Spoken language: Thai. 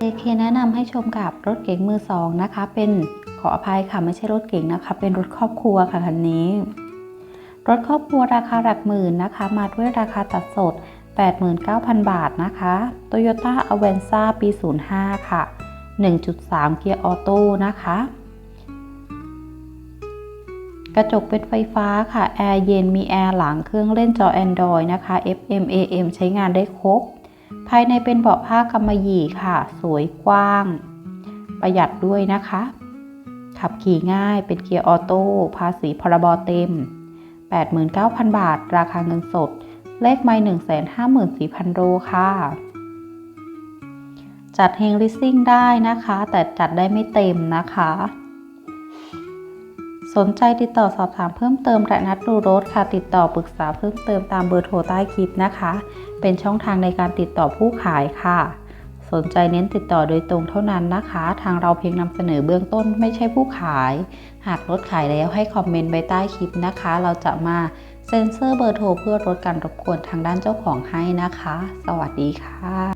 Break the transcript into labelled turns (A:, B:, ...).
A: JK แนะนำให้ชมกับรถเก๋งมือสองนะคะ เป็นขออภัยค่ะไม่ใช่รถเก๋งนะคะ เป็นรถครอบครัวค่ะคันนี้ รถครอบครัวราคาหลักหมื่นนะคะ มาด้วยราคาตัดสด 89,000 บาทนะคะ Toyota Avanza ปี 05 ค่ะ 1.3 เกียร์ออโต้นะคะ กระจกเป็นไฟฟ้าค่ะ แอร์เย็นมีแอร์หลังเครื่องเล่นจอ Android นะคะ FM AM ใช้งานได้ครบ ภายในเป็นเบาะผ้ากำมะหยี่ค่ะ สวยกว้าง ประหยัดด้วยนะคะ ขับขี่ง่ายเป็นเกียร์ออโต้ภาษีพรบเต็ม 89,000 บาท ราคาเงินสด เลขไม่154,000 โลค่ะ จัดเฮงลิสซิ่งได้นะคะ แต่จัดได้ไม่เต็มนะคะ สนใจติดต่อสอบถามเพิ่มเติมและนัดดูรถค่ะ ติดต่อปรึกษาเพิ่มเติมตามเบอร์โทรใต้คลิปนะคะ เป็นช่องทางในการติดต่อผู้ขายค่ะ สนใจเน้นติดต่อโดยตรงเท่านั้นนะคะ ทางเราเพียงนำเสนอเบื้องต้นไม่ใช่ผู้ขาย หากรถขายแล้วให้คอมเมนต์ไว้ใต้คลิปนะคะ เราจะมาเซ็นเซอร์เบอร์โทรเพื่อลดการรบกวนทางด้านเจ้าของให้นะคะ สวัสดีค่ะ